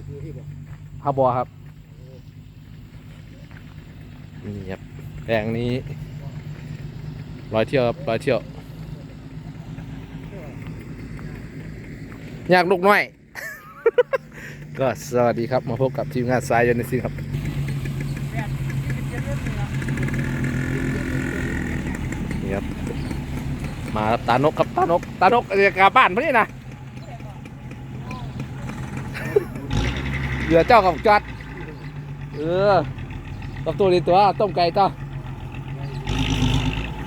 ำคือที่บอกฮาบอครับนี่ครับแปลงนี้รอยเที่ยวครับรอยเที่ยว อยากลูกน้อย ก็สวัสดีครับมาพบกับทีมงานสายยนต์ซิครับนี่ครับมาครับตานกครับตานกตานกจะกลับบ้านพอดีนะ เหลือเจ้ากับจัดเออกับตัวนี้ตัวต้มไก่เจ้า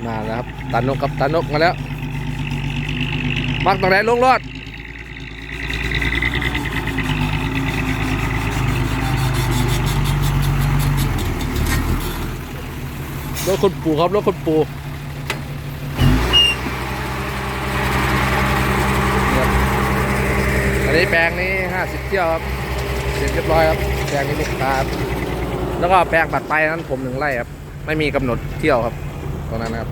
มาแล้วครับตานกกับตานกมาแล้ว มักตรงไหนลงรอดรถคนปูครับรถคนปูครับอันนี้แปลงนี้ห้าสิบเที่ยวครับ เรียบร้อยครับแปลงนี้ลูกค้าครับแล้วก็แปลงตัดไปนั้นผมหนึ่งไร่ครับ ไม่มีกำหนดเที่ยวครับตรงนั้นครับ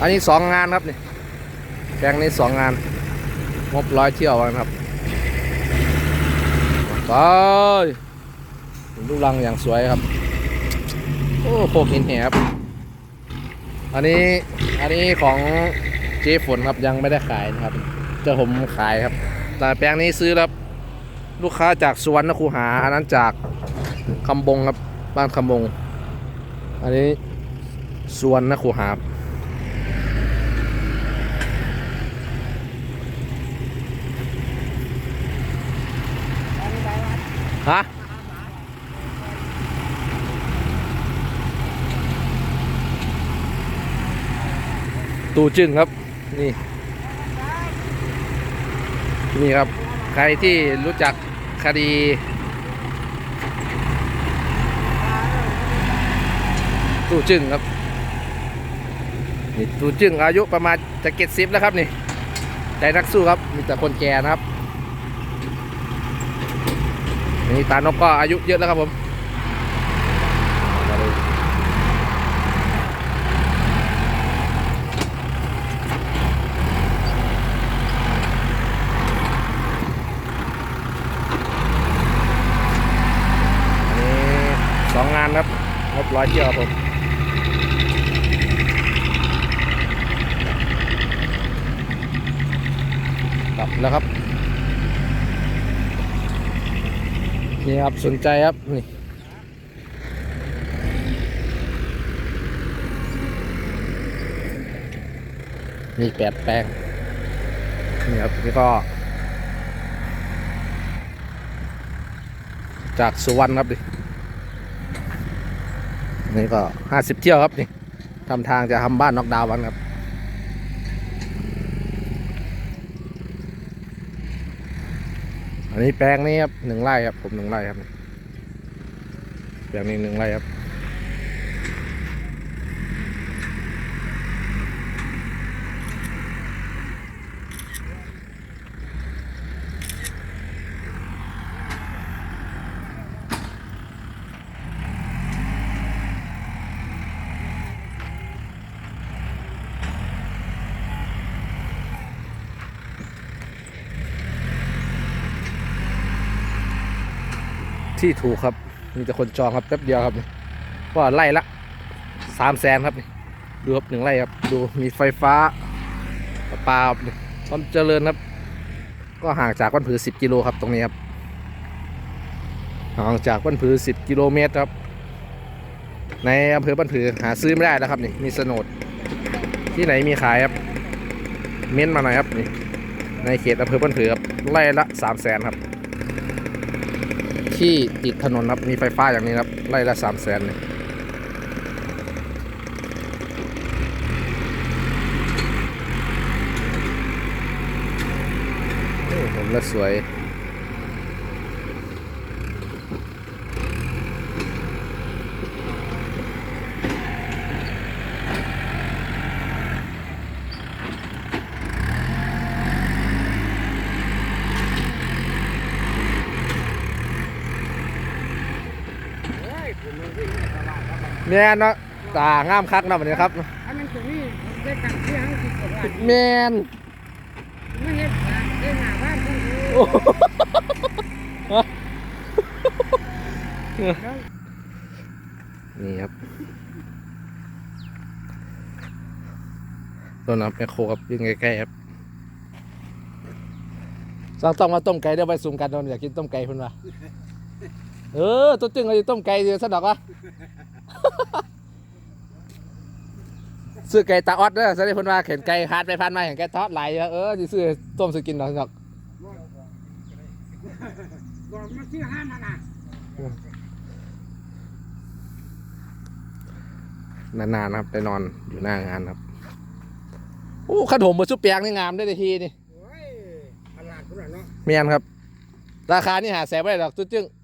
อันนี้สองงานครับนี่แปลงนี้สองงานงบร้อยเที่ยวนครับไปลูกรังอย่างสวยครับ โอ้โคกหินแหครับอันนี้อันนี้ของเจ๊ฝนครับยังไม่ได้ขายนะครับ จะผมขายครับ แต่แปลงนี้ซื้อแล้ว ลูกค้าจากสวรรณคูหา อันนั้นจากคำบงครับบ้านคำบง อันนี้สวรรณคูหาฮะตูจึงครับ นี่ นี่ครับ ใครที่รู้จักคดีตู้จึงครับนี่ตู้จึงอายุประมาณจะเก็ดสิบแล้วครับนี่ใจนักสู้ครับมีแต่คนแก่นะครับนี่ตานกก็อายุเยอะแล้วครับผมมาดูอันนี้ สองงานครับงบร้อยเที่ยวครับผมกลับแล้วครับนี่ครับสนใจครับนี่มีแปดแปลงนี่ครับนี่ก็จากสุวรรณครับดิ นี่ก็ห้าสิบเที่ยวครับนี่ทำทางจะทำบ้านนอกดาววันครับอันนี้แปลงนี้ครับหนึ่งไร่ครับผมหนึ่งไร่ครับแปลงนี้หนึ่งไร่ครับ ที่ถูกครับมีแต่คนจองครับแป๊บเดียวครับนี่ว่าไร่ละสามแสนครับนี่ดูครับหนึ่งไร่ครับดูมีไฟฟ้าประปาครับนี่ความเจริญครับ ก็ห่างจากบ้านผือ 10 กิโลครับตรงนี้ครับห่างจากบ้านผือ 10 กิโลเมตรครับ ในอำเภอบ้านผือหาซื้อไม่ได้แล้วครับนี่มีโฉนดที่ไหนมีขายครับ เม้นมาหน่อยครับนี่ในเขตอำเภอบ้านผือครับไร่ละ3 0 0แสนครับ ที่ติดถนนครับ มีไฟฟ้าอย่างนี้ครับ ไล่ละสามแสนเลยโอ้ผมละสวย เฮ้ยผมมันวิ่งในตลาดแล้วครับแม่นเนาะตางามคักนะวันนี้ครับอันนั้นตัวนี้ผมได้ตังค์ที่ห้างสิบกว่าบาทแมนไม่เห็นหาได้หาบ้านเพิ่นโอ้เออนี่ครับต้นน้ำแมคโครครับยิงใกล้ๆครับสั่งต้องมาต้มไก่เดี๋ยวไปซุ่มกันโดนอยากกินต้มไก่พุ่นว่ะเออตัวจึงเอาอยู่ต้มไก่เดียวสะดอกวะ ซื้อไก่ตาออดเด้อสวัสดีพุ่นว่าเข็นไก่ฮาร์ดไปพันมาเห็นไก่ทอดหลายเยอะเออสิซื้อต้มซื้อกินดอกดอกบอกมันชื่อห้ามนะนานๆนะครับไปนอนอยู่หน้างานครับโอ้ขนมมาชุบเปียงนี่งามได้ทีนี่โอ้ยตลาดพุ่นน่ะเนาะเมียนครับ ราคานี่หาแสนไม่ได้ดอกจุดจึ้งโ